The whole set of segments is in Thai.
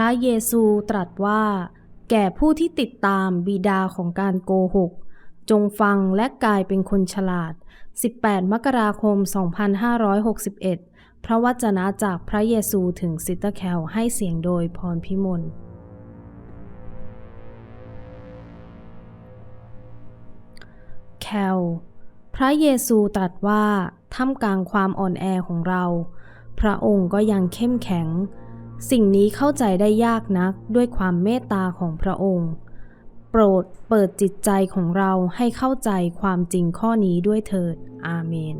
ระเยซูตรัสว่า แก่ผู้ที่ติดตามบิดาของการโกหก จงฟังและกลายเป็นคนฉลาด 18 มกราคม 2561 พระวจนะจากพระเยซูถึงซิตเตอร์แคลให้เสียงโดยพรพิมลแคลพระเยซูตรัสว่าท่ามกลางความอ่อนแอของเรา พระองค์ก็ยังเข้มแข็ง สิ่งนี้เข้าใจได้ยากนักด้วยความเมตตาของพระองค์ โปรดเปิดจิตใจของเราให้เข้าใจความจริงข้อนี้ด้วยเถิด อาเมน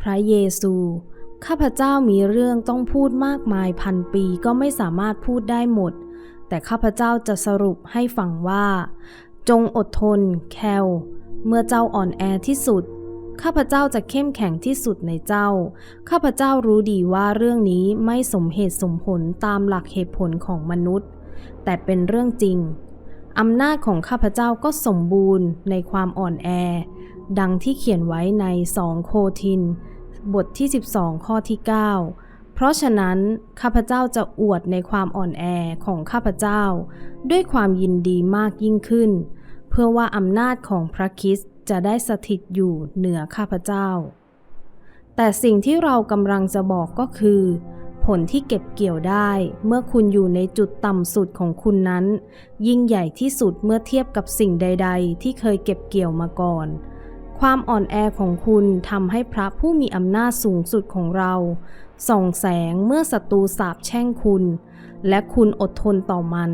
พระเยซู ข้าพเจ้ามีเรื่องต้องพูดมากมายพันปีก็ไม่สามารถพูดได้หมด แต่ข้าพเจ้าจะสรุปให้ฟังว่า จงอดทน แคลเมื่อเจ้าอ่อนแอที่สุด ข้าพเจ้าจะเข้มแข็งที่สุดในเจ้า ข้าพเจ้ารู้ดีว่าเรื่องนี้ไม่สมเหตุสมผลตามหลักเหตุผลของมนุษย์ แต่เป็นเรื่องจริง อำนาจของข้าพเจ้าก็สมบูรณ์ในความอ่อนแอ ดังที่เขียนไว้ในสองโคทิน บทที่ 12 ข้อที่ 9 เพราะฉะนั้นข้าพเจ้าจะอวดในความอ่อนแอของข้าพเจ้า ด้วยความยินดีมากยิ่งขึ้น พื่อว่าอำนาจของพระคิสจะได้สถิตอยู่เหนือข้าพเจ้า แต่สิ่งที่เรากำลังจะบอกก็คือ ผลที่เก็บเกี่ยวได้เมื่อคุณอยู่ในจุดต่ำสุดของคุณนั้น ยิ่งใหญ่ที่สุดเมื่อเทียบกับสิ่งใด ๆ ที่เคยเก็บเกี่ยวมาก่อน ความอ่อนแอของคุณทำให้พระผู้มีอำนาจสูงสุดของเรา ส่องแสงเมื่อศัตรูสาบแช่งคุณ และคุณอดทนต่อมัน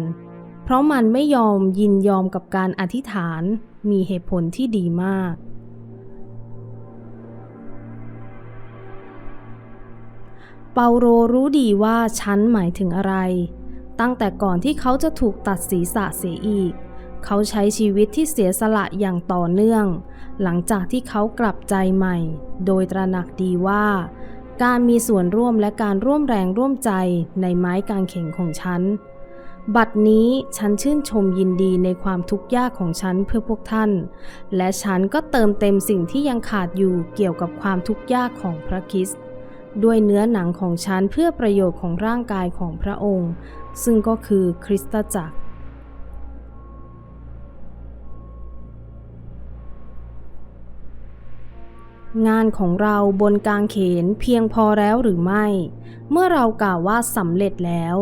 ราะมันไม่ยอมยินยอมกับการอธิษฐานมีเหตุผลที่ดีมาก เปาโรรู้ดีว่าฉันหมายถึงอะไร ตั้งแต่ก่อนที่เขาจะถูกตัดศีรษะเสียอีก เขาใช้ชีวิตที่เสียสละอย่างต่อเนื่อง หลังจากที่เขากลับใจใหม่ โดยตระหนักดีว่า การมีส่วนร่วมและการร่วมแรงร่วมใจในไม้กางเขนของฉัน บัดนี้ฉันชื่นชมยินดีในความทุกข์ยากของฉันเพื่อพวกท่าน และฉันก็เติมเต็มสิ่งที่ยังขาดอยู่เกี่ยวกับความทุกข์ยากของพระคริสต์ด้วยเนื้อหนังของฉันเพื่อประโยชน์ของร่างกายของพระองค์ ซึ่งก็คือคริสตจักร งานของเราบนกางเขนเพียงพอแล้วหรือไม่ เมื่อเรากล่าวว่าสำเร็จแล้ว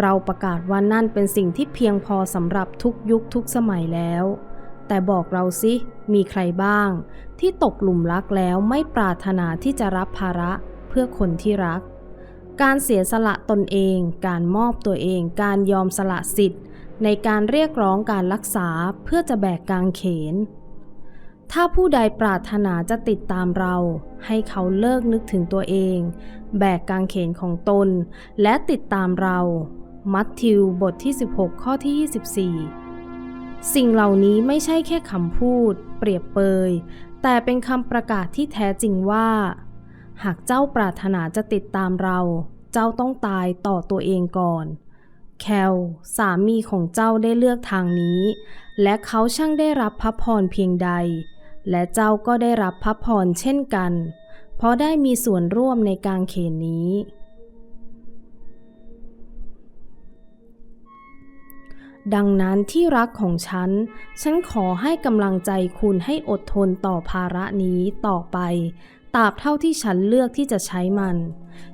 เราประกาศว่านั่นเป็นสิ่งที่เพียงพอสำหรับทุกยุคทุกสมัยแล้ว แต่บอกเราสิมีใครบ้าง ที่ตกหลุมรักแล้วไม่ปรารถนาที่จะรับภาระเพื่อคนที่รัก การเสียสละตนเอง การมอบตัวเอง การยอมสละสิทธิ์ ในการเรียกร้องการรักษาเพื่อจะแบกกางเขน ถ้าผู้ใดปรารถนาจะติดตามเรา ให้เขาเลิกนึกถึงตัวเอง แบกกางเขนของตน และติดตามเรา มัทธิวบทที่ 16 ข้อที่ 24 สิ่งเหล่านี้ไม่ใช่แค่คำพูด เปรียบเปย แต่เป็นคำประกาศที่แท้จริงว่า หากเจ้าปรารถนาจะติดตามเรา เจ้าต้องตายต่อตัวเองก่อน แคลสามีของเจ้าได้เลือกทางนี้ และเขาช่างได้รับพระพรเพียงใด และเจ้าก็ได้รับพระพรเช่นกัน เพราะได้มีส่วนร่วมในการเขนนี้ ดังนั้นที่รักของฉัน ฉันขอให้กำลังใจคุณให้อดทนต่อภาระนี้ต่อไปตราบเท่าที่ฉันเลือกที่จะใช้มัน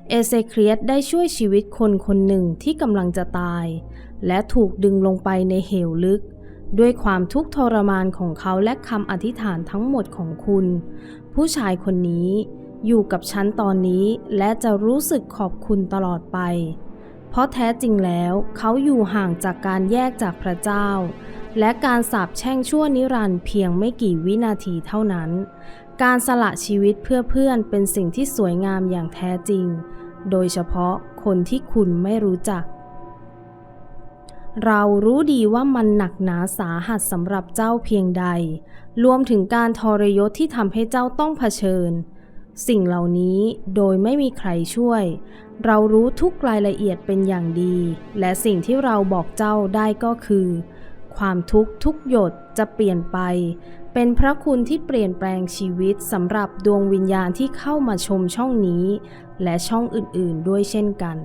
เอเซเครียสได้ช่วยชีวิตคนคนหนึ่งที่กำลังจะตาย และถูกดึงลงไปในเหวลึก ด้วยความทุกข์ทรมานของเขาและคำอธิษฐานทั้งหมดของคุณ ผู้ชายคนนี้อยู่กับฉันตอนนี้และจะรู้สึกขอบคุณตลอดไป เพราะแท้จริงแล้วเขาอยู่ห่างจากการแยกจากพระเจ้า และการสาปแช่งชั่วนิรันดร์เพียงไม่กี่วินาทีเท่านั้น การสละชีวิตเพื่อเพื่อนเป็นสิ่งที่สวยงามอย่างแท้จริง โดยเฉพาะคนที่คุณไม่รู้จัก เรารู้ดีว่ามันหนักหนาสาหัสสำหรับเจ้าเพียงใด รวมถึงการทรยศที่ทำให้เจ้าต้องเผชิญ สิ่งเหล่านี้โดยไม่มีใครช่วย เรารู้ทุกรายละเอียดเป็นอย่างดี และสิ่งที่เราบอกเจ้าได้ก็คือ ความทุกข์ทุกหยดจะเปลี่ยนไป เป็นพระคุณที่เปลี่ยนแปลงชีวิตสำหรับดวงวิญญาณที่เข้ามาชมช่องนี้ และช่องอื่นๆ ด้วยเช่นกัน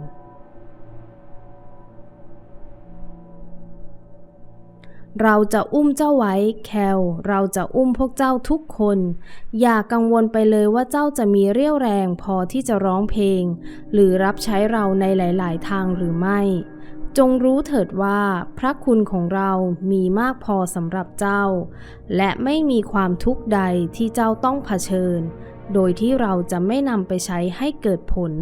เราจะอุ้มเจ้าไว้ แคล เราจะอุ้มพวกเจ้าทุกคน อย่ากังวลไปเลยว่าเจ้าจะมีเรี่ยวแรงพอที่จะร้องเพลง หรือรับใช้เราในหลาย ๆ ทางหรือไม่ จงรู้เถิดว่า พระคุณของเรามีมากพอสำหรับเจ้า และไม่มีความทุกข์ใดที่เจ้าต้องเผชิญ โดยที่เราจะไม่นำไปใช้ให้เกิดผล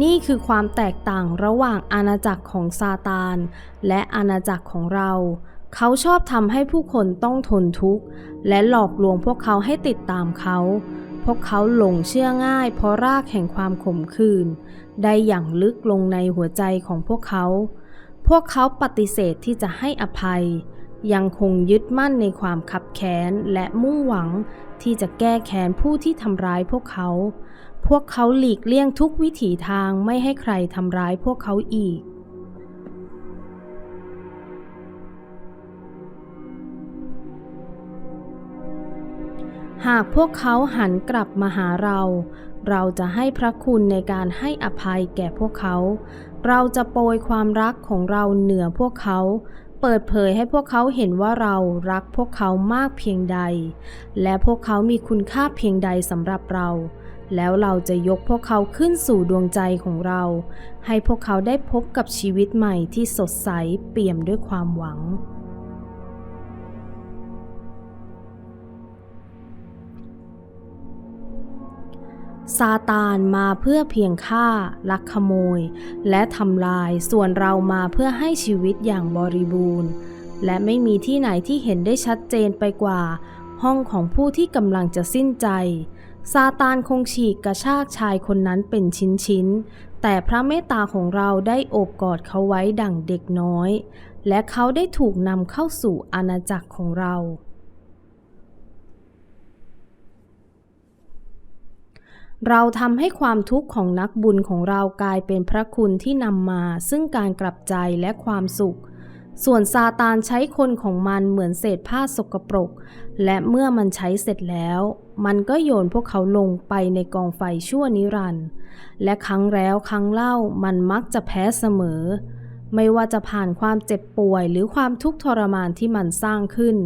นี่คือความแตกต่างระหว่างอาณาจักรของซาตาน และอาณาจักรของเรา เขาชอบทำให้ผู้คนต้องทนทุกข์ และหลอกลวงพวกเขาให้ติดตามเขา พวกเขาหลงเชื่อง่าย เพราะรากแห่งความขมขื่นได้อย่างลึกลงในหัวใจของพวกเขา พวกเขาปฏิเสธที่จะให้อภัย ยังคงยึดมั่นในความขับแค้นและมุ่งหวังที่จะแก้แค้นผู้ที่ทำร้ายพวกเขา พวกเขาหลีกเลี่ยงทุกวิถีทางไม่ให้ใครทำร้ายพวกเขาอีก หากพวกเขาหันกลับมาหาเรา เราจะให้พระคุณในการให้อภัยแก่พวกเขา เราจะโปรยความรักของเราเหนือพวกเขาเปิดเผยให้พวกเขาเห็นว่าเรารักพวกเขามากเพียงใด และพวกเขามีคุณค่าเพียงใดสำหรับเรา แล้วเราจะยกพวกเขาขึ้นสู่ดวงใจของเรา ให้พวกเขาได้พบกับชีวิตใหม่ที่สดใสเปี่ยมด้วยความหวัง ซาตานมาเพื่อเพียงฆ่า ลักขโมย และทำลายส่วนเรามาเพื่อให้ชีวิตอย่างบริบูรณ์ และไม่มีที่ไหนที่เห็นได้ชัดเจนไปกว่า ห้องของผู้ที่กำลังจะสิ้นใจ ซาตานคงฉีกกระชากชายคนนั้นเป็นชิ้นๆ แต่พระเมตตาของเราได้โอบกอดเขาไว้ดั่งเด็กน้อย และเขาได้ถูกนำเข้าสู่อาณาจักรของเรา เราทำให้ความทุกข์ของนักบุญของเรากลายเป็นพระคุณที่นำมาซึ่งการกลับใจและความสุข ส่วนซาตานใช้คนของมันเหมือนเศษผ้าสกปรก และเมื่อมันใช้เสร็จแล้ว มันก็โยนพวกเขาลงไปในกองไฟชั่วนิรันดร์และครั้งแล้วครั้งเล่ามันมักจะแพ้เสมอ ไม่ว่าจะผ่านความเจ็บป่วยหรือความทุกข์ทรมานที่มันสร้างขึ้น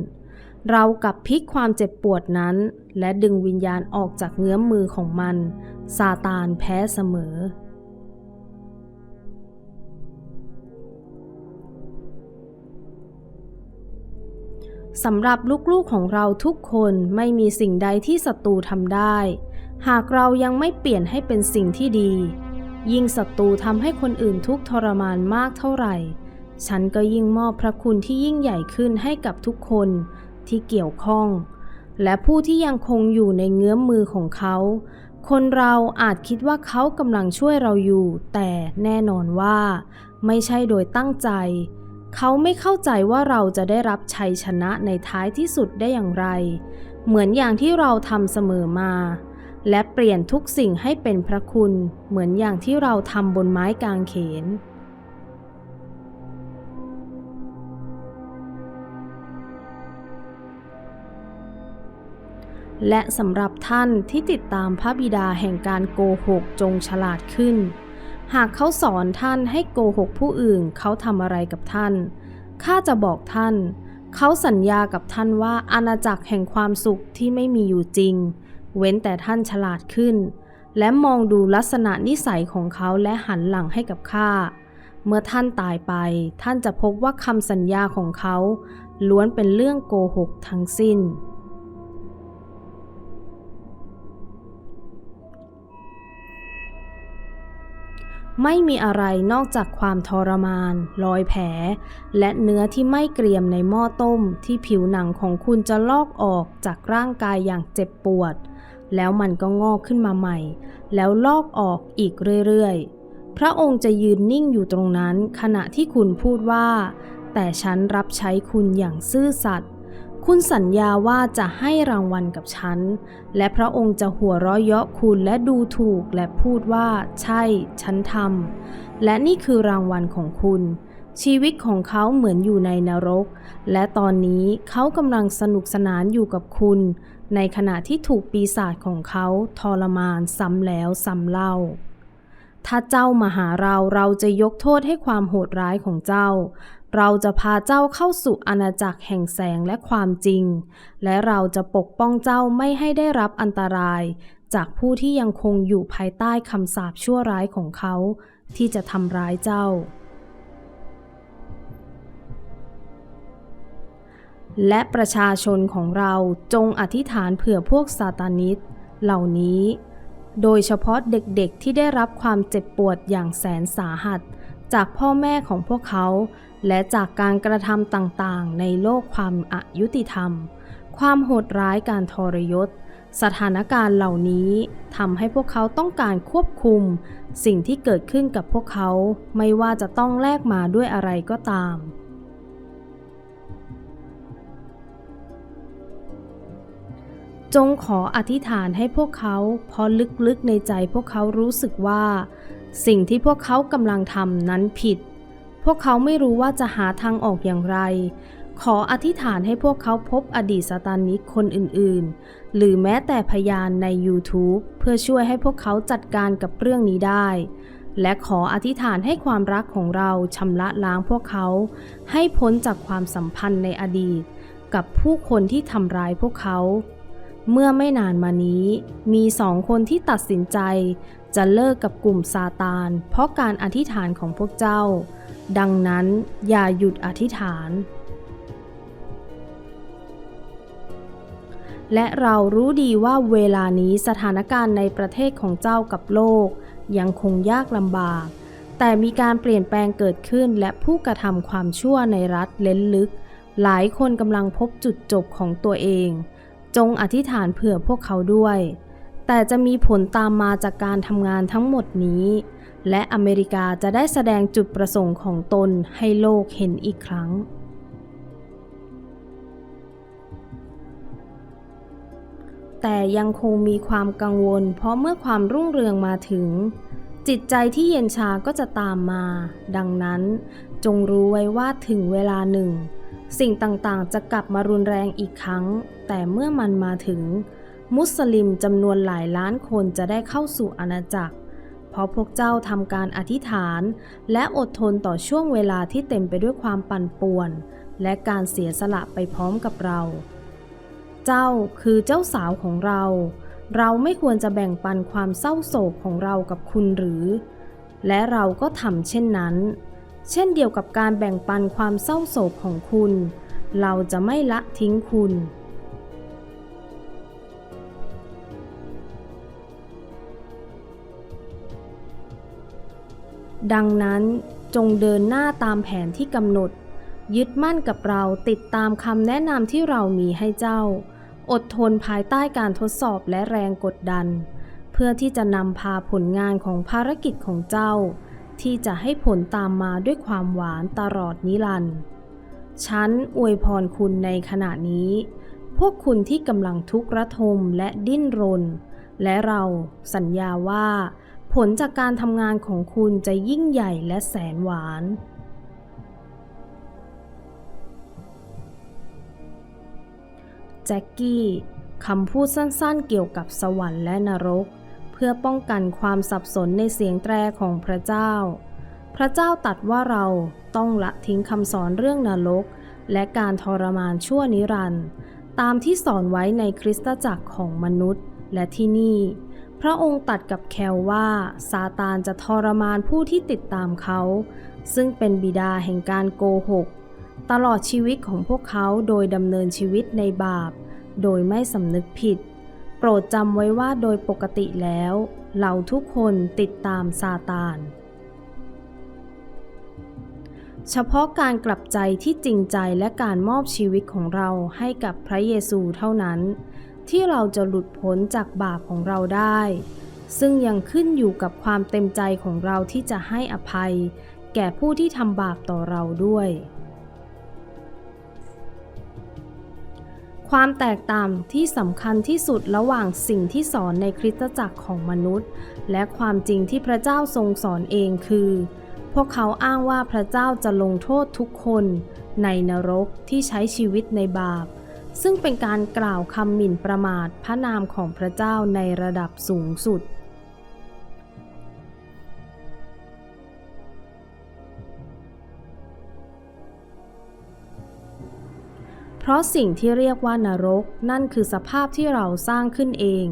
เรากับพลิกความเจ็บปวดนั้น และดึงวิญญาณออกจากเงื้อมมือของมัน ซาตานแพ้เสมอ สำหรับลูกๆของเราทุกคนไม่มีสิ่งใดที่ศัตรูทำได้ หากเรายังไม่เปลี่ยนให้เป็นสิ่งที่ดี ยิ่งศัตรูทำให้คนอื่นทุกทรมานมากเท่าไหร่ ฉันก็ยิ่งมอบพระคุณที่ยิ่งใหญ่ขึ้นให้กับทุกคนที่เกี่ยวข้อง และผู้ที่ยังคงอยู่ในเงื้อมมือของเขา คนเราอาจคิดว่าเขากำลังช่วยเราอยู่ แต่แน่นอนว่า ไม่ใช่โดยตั้งใจ เขาไม่เข้าใจว่าเราจะได้รับชัยชนะในท้ายที่สุดได้อย่างไร เหมือนอย่างที่เราทำเสมอมา และเปลี่ยนทุกสิ่งให้เป็นพระคุณ เหมือนอย่างที่เราทำบนไม้กางเขน และสำหรับท่านที่ติดตามพระบิดาแห่งการโกหกจงฉลาดขึ้น หากเขาสอนท่านให้โกหกผู้อื่นเขาทำอะไรกับท่าน ข้าจะบอกท่าน เขาสัญญากับท่านว่าอาณาจักรแห่งความสุขที่ไม่มีอยู่จริง เว้นแต่ท่านฉลาดขึ้น และมองดูลักษณะนิสัยของเขาและหันหลังให้กับข้า เมื่อท่านตายไป ท่านจะพบว่าคำสัญญาของเขา ล้วนเป็นเรื่องโกหกทั้งสิ้น ไม่มีอะไรนอกจากความทรมาน รอยแผล และเนื้อที่ไม่เกรียมในหม้อต้ม ที่ผิวหนังของคุณจะลอกออกจากร่างกายอย่างเจ็บปวด แล้วมันก็งอกขึ้นมาใหม่ แล้วลอกออกอีกเรื่อยๆ พระองค์จะยืนนิ่งอยู่ตรงนั้นขณะที่คุณพูดว่า แต่ฉันรับใช้คุณอย่างซื่อสัตย์ คุณสัญญาว่าจะให้รางวัลกับฉัน และพระองค์จะหัวเราะเยาะคุณและดูถูกและพูดว่า ใช่ ฉันทำ และนี่คือรางวัลของคุณ ชีวิตของเขาเหมือนอยู่ในนรก และตอนนี้เขากำลังสนุกสนานอยู่กับคุณ ในขณะที่ถูกปีศาจของเขาทรมานซ้ำแล้วซ้ำเล่าถ้าเจ้ามาหาเราเราจะยกโทษให้ความโหดร้ายของเจ้า เราจะพาเจ้าเข้าสู่อาณาจักรแห่งแสงและความจริง และเราจะปกป้องเจ้าไม่ให้ได้รับอันตราย จากผู้ที่ยังคงอยู่ภายใต้คำสาปชั่วร้ายของเขา ที่จะทำร้ายเจ้า และประชาชนของเราจงอธิษฐานเผื่อพวกซาตานิสเหล่านี้ โดยเฉพาะเด็กๆที่ได้รับความเจ็บปวดอย่างแสนสาหัส จากพ่อแม่ของพวกเขา และจากการกระทำต่างๆ ในโลกความอายุติธรรม ความโหดร้ายการทรยศ สถานการณ์เหล่านี้ทำให้พวกเขาต้องการควบคุม สิ่งที่เกิดขึ้นกับพวกเขาไม่ว่าจะต้องแลกมาด้วยอะไรก็ตามจงขออธิษฐานให้พวกเขาเพราะลึกๆในใจพวกเขารู้สึกว่า สิ่งที่พวกเขากำลังทำนั้นผิด พวกเขาไม่รู้ว่าจะหาทางออกอย่างไร ขออธิษฐานให้พวกเขาพบอดีตสตานิกคนอื่นๆ หรือแม้แต่พยานใน YouTube เพื่อช่วยให้พวกเขาจัดการกับเรื่องนี้ได้ และขออธิษฐานให้ความรักของเราชำระล้างพวกเขา ให้พ้นจากความสัมพันธ์ในอดีต กับผู้คนที่ทำร้ายพวกเขาเมื่อไม่นานมานี้ มีสองคนที่ตัดสินใจ จะเลิกกับกลุ่มซาตาน เพราะการอธิษฐานของพวกเจ้า ดังนั้นอย่าหยุดอธิษฐาน และเรารู้ดีว่าเวลานี้สถานการณ์ในประเทศของเจ้ากับโลก ยังคงยากลำบาก แต่มีการเปลี่ยนแปลงเกิดขึ้นและผู้กระทำความชั่วในรัฐเล้นลึก หลายคนกำลังพบจุดจบของตัวเอง จงอธิษฐานเผื่อพวกเขาด้วย แต่จะมีผลตามมาจากการทำงานทั้งหมดนี้ และอเมริกาจะได้แสดงจุดประสงค์ของตนให้โลกเห็นอีกครั้ง แต่ยังคงมีความกังวล เพราะเมื่อความรุ่งเรืองมาถึง จิตใจที่เย็นชาก็จะตามมา ดังนั้นจงรู้ไว้ว่าถึงเวลาหนึ่ง สิ่งต่างๆ จะกลับมารุนแรงอีกครั้ง แต่เมื่อมันมาถึง มุสลิมจำนวนหลายล้านคนจะได้เข้าสู่อาณาจักร เพราะพวกเจ้าทำการอธิษฐาน และอดทนต่อช่วงเวลาที่เต็มไปด้วยความปั่นป่วน และการเสียสละไปพร้อมกับเรา เจ้าคือเจ้าสาวของเรา เราไม่ควรจะแบ่งปันความเศร้าโศกของเรากับคุณหรือ และเราก็ทำเช่นนั้น เช่นเดียวกับการแบ่งปันความเศร้าโศกของคุณ เราจะไม่ละทิ้งคุณ ดังนั้นจงเดินหน้าตามแผนที่กำหนด ยึดมั่นกับเราติดตามคำแนะนำที่เรามีให้เจ้า อดทนภายใต้การทดสอบและแรงกดดัน เพื่อที่จะนำพาผลงานของภารกิจของเจ้า ที่จะให้ผลตามมาด้วยความหวานตลอดนิรันดร์ฉันอวยพรคุณในขณะนี้ พวกคุณที่กำลังทุกข์ระทมและดิ้นรน และเราสัญญาว่า ผลจากการทำงานของคุณจะยิ่งใหญ่และแสนหวาน แจ็คกี้คำพูดสั้นๆเกี่ยวกับสวรรค์และนรก เพื่อป้องกันความสับสนในเสียงแตรของพระเจ้า พระเจ้าตัดว่าเราต้องละทิ้งคำสอนเรื่องนรก และการทรมานชั่วนิรันดร์ตามที่สอนไว้ในคริสตจักรของมนุษย์ และที่นี่ พระองค์ตัดกับแคลว่าซาตานจะทรมานผู้ที่ติดตามเขา ซึ่งเป็นบิดาแห่งการโกหก ตลอดชีวิตของพวกเขาโดยดำเนินชีวิตในบาป โดยไม่สำนึกผิด โปรดจำไว้ว่าโดยปกติแล้ว เราทุกคนติดตามซาตาน เฉพาะการกลับใจที่จริงใจและการมอบชีวิตของเราให้กับพระเยซูเท่านั้น ที่เราจะหลุดพ้นจากบาปของเราได้ ซึ่งยังขึ้นอยู่กับความเต็มใจของเราที่จะให้อภัย แก่ผู้ที่ทำบาปต่อเราด้วย ความแตกต่างที่สำคัญที่สุดระหว่างสิ่งที่สอนในคริสตจักรของมนุษย์ และความจริงที่พระเจ้าทรงสอนเองคือ พวกเขาอ้างว่าพระเจ้าจะลงโทษทุกคน ในนรกที่ใช้ชีวิตในบาป ซึ่งเป็นการกล่าวคำหมิ่นประมาทพระนามของพระเจ้าในระดับสูงสุด เพราะสิ่งที่เรียกว่านรกนั่นคือสภาพที่เราสร้างขึ้นเอง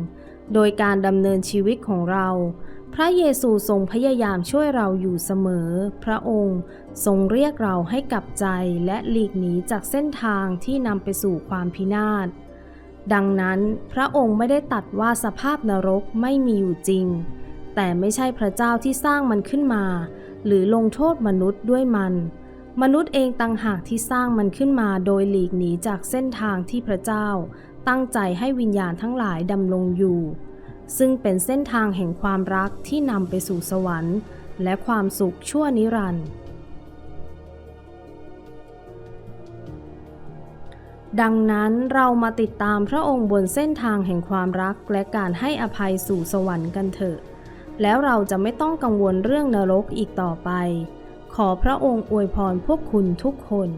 โดยการดำเนินชีวิตของเรา พระเยซูทรงพยายามช่วยเราอยู่เสมอ พระองค์ทรงเรียกเราให้กลับใจและหลีกหนีจากเส้นทางที่นำไปสู่ความพินาศ ดังนั้นพระองค์ไม่ได้ตัดว่าสภาพนรกไม่มีอยู่จริง แต่ไม่ใช่พระเจ้าที่สร้างมันขึ้นมา หรือลงโทษมนุษย์ด้วยมัน มนุษย์เองต่างหากที่สร้างมันขึ้นมาโดยหลีกหนีจากเส้นทางที่พระเจ้า ตั้งใจให้วิญญาณทั้งหลายดำรงอยู่ ซึ่งเป็นเส้นทางแห่งความรักที่นำไปสู่สวรรค์ และความสุขชั่วนิรันดร์ดังนั้นเรามาติดตามพระองค์บนเส้นทางแห่งความรักและการให้อภัยสู่สวรรค์กันเถอะ แล้วเราจะไม่ต้องกังวลเรื่องนรกอีกต่อไป ขอพระองค์อวยพรพวกคุณทุกคน